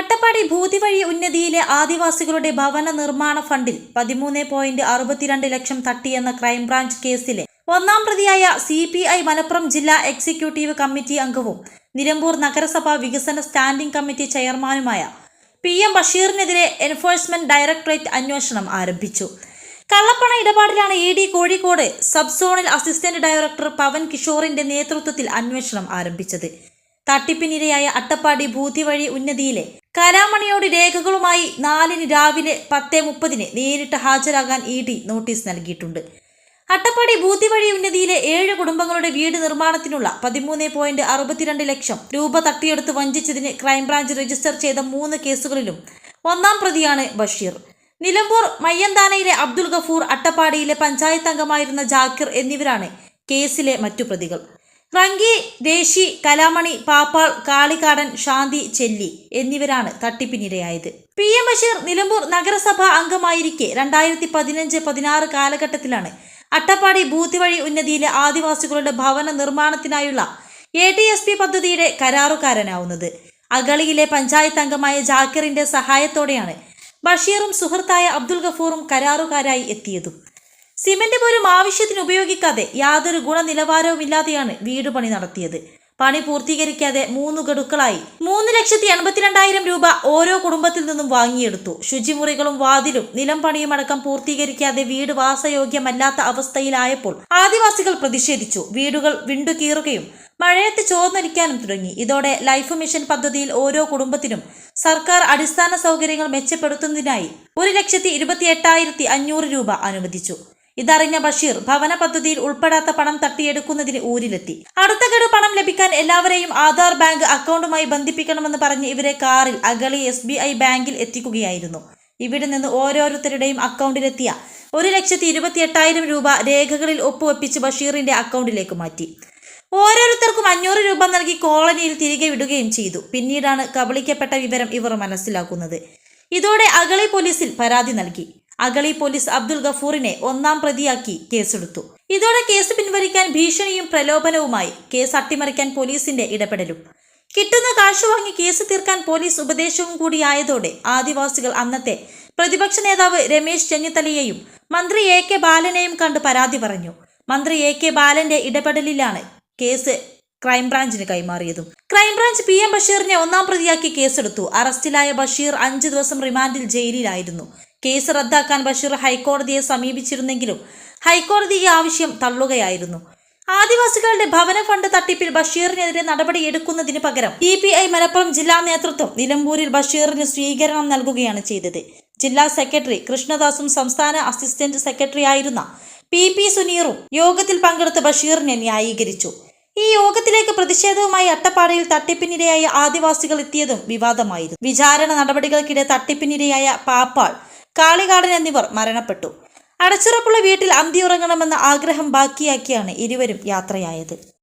അട്ടപ്പാടി ഭൂതിവഴി ഉന്നതിയിലെ ആദിവാസികളുടെ ഭവന നിർമ്മാണ ഫണ്ടിൽ പതിമൂന്ന് പോയിന്റ് അറുപത്തിരണ്ട് ലക്ഷം തട്ടിയെന്ന ക്രൈംബ്രാഞ്ച് കേസിലെ ഒന്നാം പ്രതിയായ സി പി ഐ മലപ്പുറം ജില്ലാ എക്സിക്യൂട്ടീവ് കമ്മിറ്റി അംഗവും നിലമ്പൂർ നഗരസഭ വികസന സ്റ്റാൻഡിംഗ് കമ്മിറ്റി ചെയർമാനുമായ പി എം ബഷീറിനെതിരെ എൻഫോഴ്സ്മെന്റ് ഡയറക്ടറേറ്റ് അന്വേഷണം ആരംഭിച്ചു. കള്ളപ്പണ ഇടപാടിലാണ് E D Kozhikode sub zonal assistant director Pavan കിഷോറിന്റെ നേതൃത്വത്തിൽ അന്വേഷണം ആരംഭിച്ചത്. തട്ടിപ്പിനിരയായ അട്ടപ്പാടി ഭൂതിവഴി ഉന്നതിയിലെ കലാമണിയോട് രേഖകളുമായി നാലിന് രാവിലെ പത്ത് മുപ്പതിന് നേരിട്ട് ഹാജരാകാൻ ഇ ഡി നോട്ടീസ് നൽകിയിട്ടുണ്ട്. അട്ടപ്പാടി ഭൂതിവഴി ഉന്നതിയിലെ ഏഴ് കുടുംബങ്ങളുടെ വീട് നിർമ്മാണത്തിനുള്ള പതിമൂന്ന് പോയിന്റ് അറുപത്തിരണ്ട് ലക്ഷം രൂപ തട്ടിയെടുത്ത് വഞ്ചിച്ചതിന് ക്രൈംബ്രാഞ്ച് രജിസ്റ്റർ ചെയ്ത മൂന്ന് കേസുകളിലും ഒന്നാം പ്രതിയാണ് ബഷീർ. നിലമ്പൂർ മയ്യന്താനയിലെ അബ്ദുൽ ഗഫൂർ അട്ടപ്പാടിയിലെ പഞ്ചായത്ത് അംഗമായിരുന്ന ജാക്കിർ എന്നിവരാണ് കേസിലെ മറ്റു പ്രതികൾ. റങ്കി ദേശി കലാമണി പാപ്പാൾ കാളികാടൻ ശാന്തി ചെല്ലി എന്നിവരാണ് തട്ടിപ്പിനിരയായത്. പി. എം. ബഷീർ നിലമ്പൂർ നഗരസഭാ അംഗമായിരിക്കെ രണ്ടായിരത്തി പതിനഞ്ച് പതിനാറ് കാലഘട്ടത്തിലാണ് അട്ടപ്പാടി ബൂത്ത് വഴി ഉന്നതിയിലെ ആദിവാസികളുടെ ഭവന നിർമ്മാണത്തിനായുള്ള എ ടി എസ് പി പദ്ധതിയുടെ കരാറുകാരനാവുന്നത്. അഗളിയിലെ പഞ്ചായത്ത് അംഗമായ ജാക്കിറിന്റെ സഹായത്തോടെയാണ് ബഷീറും സുഹൃത്തായ അബ്ദുൽ ഗഫൂറും കരാറുകാരായി എത്തിയതും. സിമന്റ് പോലും ആവശ്യത്തിന് ഉപയോഗിക്കാതെ യാതൊരു ഗുണനിലവാരവുമില്ലാതെയാണ് വീട് പണി നടത്തിയത്. പണി പൂർത്തീകരിക്കാതെ മൂന്ന് ഗഡുക്കളായി മൂന്ന് ലക്ഷത്തി എൺപത്തിരണ്ടായിരം രൂപ ഓരോ കുടുംബത്തിൽ നിന്നും വാങ്ങിയെടുത്തു. ശുചിമുറികളും വാതിലും നിലം പണിയുമടക്കം പൂർത്തീകരിക്കാതെ വീട് വാസയോഗ്യമല്ലാത്ത അവസ്ഥയിലായപ്പോൾ ആദിവാസികൾ പ്രതിഷേധിച്ചു. വീടുകൾ വിണ്ടുകീറുകയും മഴയത്ത് ചോർന്നൊലിക്കാനും തുടങ്ങി. ഇതോടെ ലൈഫ് മിഷൻ പദ്ധതിയിൽ ഓരോ കുടുംബത്തിനും സർക്കാർ അടിസ്ഥാന സൗകര്യങ്ങൾ മെച്ചപ്പെടുത്തുന്നതിനായി ഒരു ലക്ഷത്തി ഇരുപത്തി എട്ടായിരത്തി അഞ്ഞൂറ് രൂപ അനുവദിച്ചു. ഇതറിഞ്ഞ ബഷീർ ഭവന പദ്ധതിയിൽ ഉൾപ്പെടാത്ത പണം തട്ടിയെടുക്കുന്നതിന് ഊരിലെത്തി. അടുത്ത ഗഡു പണം ലഭിക്കാൻ എല്ലാവരെയും ആധാർ ബാങ്ക് അക്കൗണ്ടുമായി ബന്ധിപ്പിക്കണമെന്ന് പറഞ്ഞ് ഇവരെ കാറിൽ അഗളി എസ് ബാങ്കിൽ എത്തിക്കുകയായിരുന്നു. ഇവിടെ നിന്ന് ഓരോരുത്തരുടെയും അക്കൗണ്ടിലെത്തിയ ഒരു ലക്ഷത്തി ഇരുപത്തി എട്ടായിരം രൂപ രേഖകളിൽ ഒപ്പുവെപ്പിച്ച് ബഷീറിന്റെ അക്കൗണ്ടിലേക്ക് മാറ്റി. ഓരോരുത്തർക്കും അഞ്ഞൂറ് രൂപ നൽകി കോളനിയിൽ തിരികെ വിടുകയും ചെയ്തു. പിന്നീടാണ് കബളിക്കപ്പെട്ട വിവരം ഇവർ മനസ്സിലാക്കുന്നത്. ഇതോടെ അഗളി പോലീസിൽ പരാതി നൽകി. അഗളി പോലീസ് അബ്ദുൽ ഗഫൂറിനെ ഒന്നാം പ്രതിയാക്കി കേസെടുത്തു. ഇതോടെ കേസ് പിൻവലിക്കാൻ ഭീഷണിയും പ്രലോഭനവുമായി കേസ് അട്ടിമറിക്കാൻ പോലീസിന്റെ ഇടപെടലും. കിട്ടുന്ന കാശ് വാങ്ങി കേസ് തീർക്കാൻ പോലീസ് ഉപദേശവും കൂടിയായതോടെ ആദിവാസികൾ അന്നത്തെ പ്രതിപക്ഷ നേതാവ് രമേശ് ചെന്നിത്തലയെയും മന്ത്രി എ കെ ബാലനെയും കണ്ട് പരാതി പറഞ്ഞു. മന്ത്രി എ കെ ബാലന്റെ ഇടപെടലിലാണ് കേസ് ക്രൈംബ്രാഞ്ചിന് കൈമാറിയതും. ക്രൈംബ്രാഞ്ച് പി എം ബഷീറിനെ ഒന്നാം പ്രതിയാക്കി കേസെടുത്തു. അറസ്റ്റിലായ ബഷീർ അഞ്ചു ദിവസം റിമാൻഡിൽ ജയിലിലായിരുന്നു. കേസ് റദ്ദാക്കാൻ ബഷീർ ഹൈക്കോടതിയെ സമീപിച്ചിരുന്നെങ്കിലും ഹൈക്കോടതി ഈ ആവശ്യം തള്ളുകയായിരുന്നു. ആദിവാസികളുടെ ഭവന ഫണ്ട് തട്ടിപ്പിൽ ബഷീറിനെതിരെ നടപടി നടപടിയെടുക്കുന്നതിന് പകരം ഇ പി ഐ മലപ്പുറം ജില്ലാ നേതൃത്വം നിലമ്പൂരിൽ ബഷീറിന് സ്വീകരണം നൽകുകയാണ് ചെയ്തത്. ജില്ലാ സെക്രട്ടറി കൃഷ്ണദാസും സംസ്ഥാന അസിസ്റ്റന്റ് സെക്രട്ടറി ആയിരുന്ന പി പി സുനീറും യോഗത്തിൽ പങ്കെടുത്ത് ബഷീറിനെ ന്യായീകരിച്ചു. ഈ യോഗത്തിലേക്ക് പ്രതിഷേധവുമായി അട്ടപ്പാടിയിൽ തട്ടിപ്പിനിരയായ ആദിവാസികൾ എത്തിയതും വിവാദമായിരുന്നു. വിചാരണ നടപടികൾക്കിടെ തട്ടിപ്പിനിരയായ പാപ്പാൾ കാളികാടൻ എന്നിവർ മരണപ്പെട്ടു. അടച്ചുറപ്പുള്ള വീട്ടിൽ അന്തിയുറങ്ങണമെന്ന ആഗ്രഹം ബാക്കിയാക്കിയാണ് ഇരുവരും യാത്രയായത്.